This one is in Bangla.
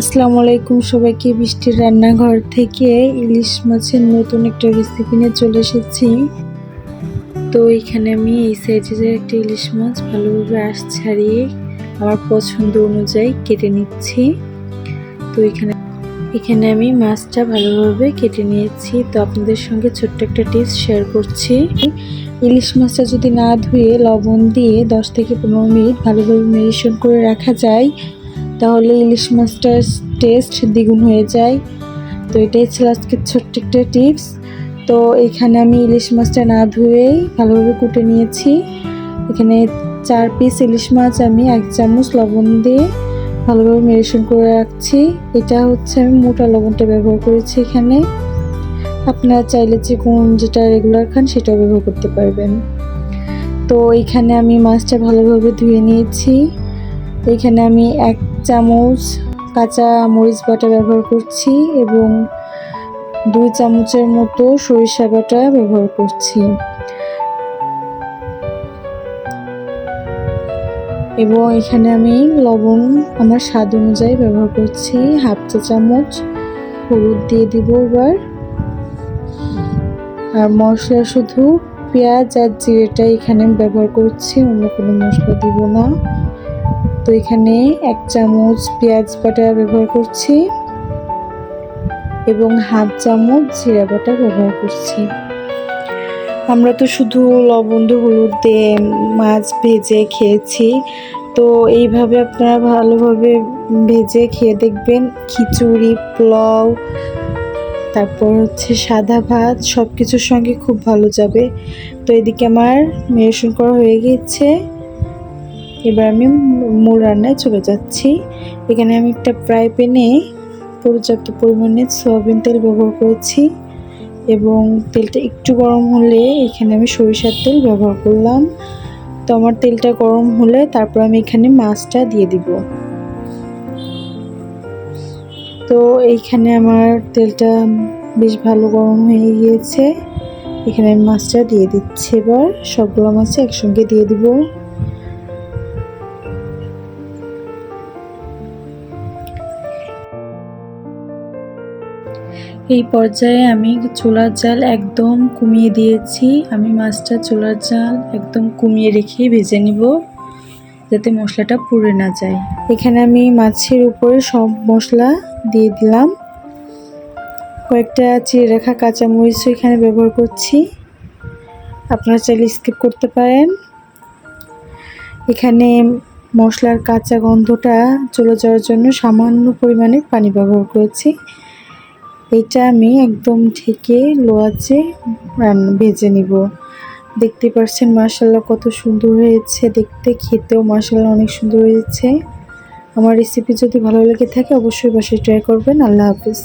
আসসালামু আলাইকুম সবাইকে। বৃষ্টির রান্নাঘর থেকে ইলিশ মাছের নতুন একটা রেসিপি নিয়ে চলে এসেছি। তো এখানে আমি এই সাইজের একটা ইলিশ মাছ ভালোভাবে আঁশ ছাড়িয়ে আমার পছন্দ অনুযায়ী কেটে নিচ্ছি। তো এখানে এখানে আমি মাছটা ভালোভাবে কেটে নিয়েছি। তো আপনাদের সঙ্গে ছোট্ট একটা টিপস শেয়ার করছি। ইলিশ মাছটা যদি না ধুয়ে লবণ দিয়ে দশ থেকে পনেরো মিনিট ভালোভাবে মেরিনেশন করে রাখা যায় তাহলে ইলিশ মাছটার টেস্ট দ্বিগুণ হয়ে যায়। তো এটাই ছিল আজকে ছোট্ট একটা টিপস তো এখানে আমি ইলিশ মাছটা না ধুয়েই ভালোভাবে কুটে নিয়েছি। এখানে চার পিস ইলিশ মাছ আমি এক চামচ লবণ দিয়ে ভালোভাবে মেরিনেশন করে রাখছি। এটা হচ্ছে আমি মোটা লবণটা ব্যবহার করেছি এখানে। আপনারা চাইলে যে কোন যেটা রেগুলার খান সেটাও ব্যবহার করতে পারবেন। তো এখানে আমি মাছটা ভালোভাবে ধুয়ে নিয়েছি। এখানে আমি এক চামচ কাঁচা মরিচ বাটা ব্যবহার করছি এবং দুই চামচের মতো সরিষা বাটা ব্যবহার করছি। এবং এখানে আমি লবণ আমার স্বাদ অনুযায়ী ব্যবহার করছি। হাফ চা চামচ হলুদ দিয়ে দিব এবার। আর মশলা শুধু পেঁয়াজ আর জিরেটা এখানে ব্যবহার করছি, অন্য কোনো মশলা দিব না। তো এখানে এক চামচ পেঁয়াজ বাটা ব্যবহার করছি এবং হাফ চামচ জিরা বাটা ব্যবহার করছি। আমরা তো শুধু লবণ হলুদ দিয়ে মাছ ভেজে খেয়েছি। তো এইভাবে আপনারা ভালোভাবে ভেজে খেয়ে দেখবেন খিচুড়ি, পোলাও, তারপর হচ্ছে সাদা ভাত সব কিছুর সঙ্গে খুব ভালো যাবে। তো এদিকে আমার মেরেশন করা হয়ে গিয়েছে। এবার আমি মূল রান্নায় চলে যাচ্ছি। এখানে আমি একটা ফ্রাই প্যানে পর্যাপ্ত পরিমাণে সয়াবিন তেল ব্যবহার করেছি এবং তেলটা একটু গরম হলে এখানে আমি সরিষার তেল ব্যবহার করলাম। তো আমার তেলটা গরম হলে তারপর আমি এখানে মাছটা দিয়ে দিব। তো এইখানে আমার তেলটা বেশ ভালো গরম হয়ে গিয়েছে। এখানে আমি মাছটা দিয়ে দিচ্ছি এবার। সবগুলো মাছ একসঙ্গে দিয়ে দিব। এই পর্যায়ে আমি চুলার জাল একদম কমিয়ে দিয়েছি। আমি মাছটা চুলার জাল একদম কমিয়ে রেখে ভেজে নিব, যাতে মশলাটা পুড়ে না যায়। এখানে আমি মাছের উপরে সব মশলা দিয়ে দিলাম। কয়েকটা চিড়ে রাখা কাঁচামরিচও এখানে ব্যবহার করছি। আপনারা চাইলে স্কিপ করতে পারেন। এখানে মশলার কাঁচা গন্ধটা চলে যাওয়ার জন্য সামান্য পরিমাণে পানি ব্যবহার করেছি। এটা আমি একদম ঢেকে লো আছে ভেজে নিব। দেখতে পাচ্ছেন মাসাল্লাহ কত সুন্দর হয়েছে। দেখতে, খেতেও মাসাল্লাহ অনেক সুন্দর হয়েছে। আমার রেসিপি যদি ভালো লেগে থাকে অবশ্যই বাসায় ট্রাই করবেন। আল্লাহ হাফিজ।